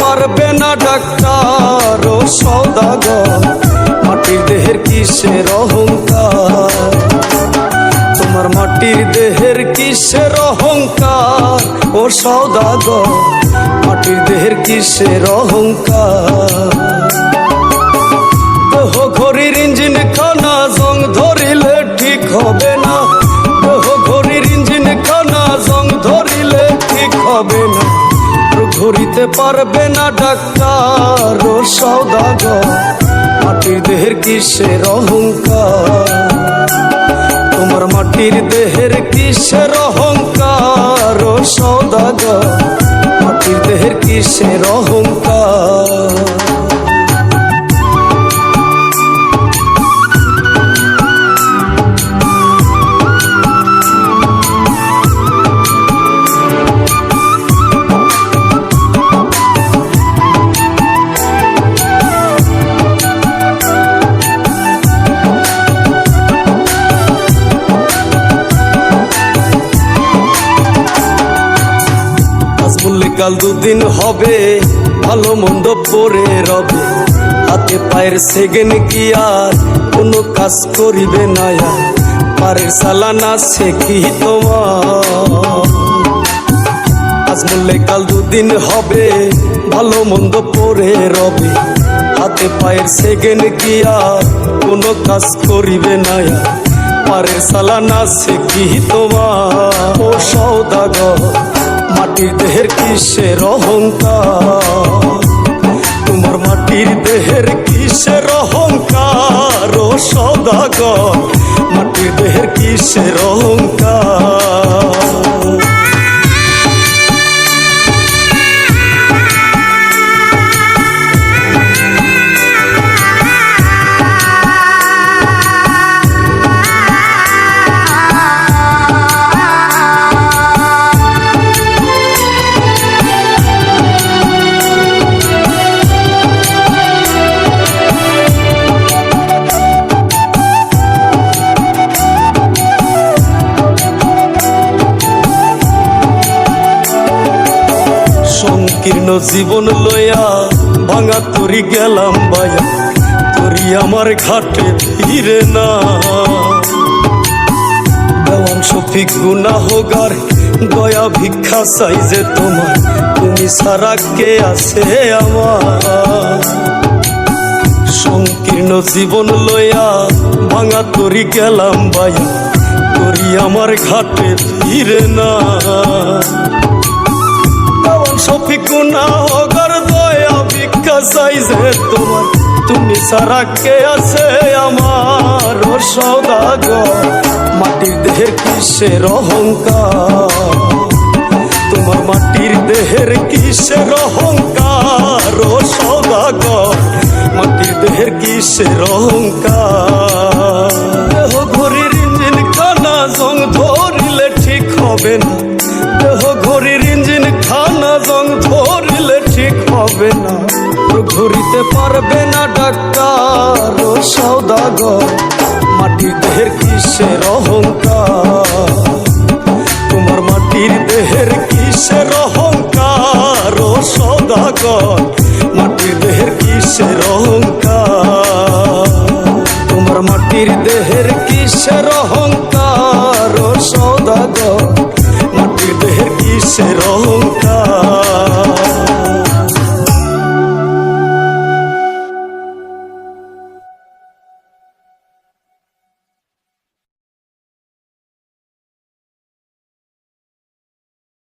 পারবে না ডাক্তার, ও সৌদাগর, মাটির দেহের কিসের অহংকার? তোমার মাটির দেহের কিসের অহংকার, ও সৌদাগর, মাটির দেহের কিসের অহংকার? দেহ ঘড়ির ইঞ্জিন খানা জং ধরিলে ঠিক হবে না। দেহ ঘড়ির ইঞ্জিন খানা জং ঘড়িতে পারবে না ডাক্তার ও সৌদাগর। মাটির দেহের কিসের অহংকার? তোমার মাটির দেহের কিসের অহংকার ও সৌদাগর? মাটির দেহের কিসের অহংকার? কাল দুদিন হবে, ভালো মন্দ পরে রবে। হাতে পায়ের সেগেন কি আর, কোনো কাজ করিবে না পারের সালানা সে কি তোমার? আজ বললে কাল দুদিন হবে, ভালো মন্দ পরে রবে। হাতে পায়ের সেগেন কি আর, কোনো কাজ করিবে না পারের সালানা সে কি তোমার? ও সৌদাগর মাটির দেহের কিসের অহংকার? তোমার মাটির দেহের কিসের অহংকার ও সদাগর? মাটির দেহের কিসের অহংকার? সংকীর্ণ জীবন লইয়া ভাঙা তরি গেলাম বায়া তরি আমার ঘাটে ফিরে না। দেওয়ান শফিক গুনা হোগার দয়া ভিক্ষা চাই যে তোমার, তুমি সারা কে আছে আমার? সংকীর্ণ জীবন লইয়া ভাঙা তরি গেলাম বায়া তরি আমার ঘাটে ফিরে না। দেওয়ান শফিক গুনা হোগার দয়া ভিক্ষা যে তোমার। তুমি সারা কে আছে আমার ও সৌদাগর মাটির দেহের কিসের অহংকার? তোমার মাটির দেহের কিসের অহংকার ও সৌদাগর মাটির দেহের কিসের অহংকার? ধরিতে পারবে না ডাক্তার, ও সৌদাগর মাটির দেহের কিসের অহংকার? তোমার মাটির দেহের কিসের অহংকার, ও সৌদাগর মাটির দেহের কিসের অহংকার? তোমার মাটির দেহের কিসের অহংকার?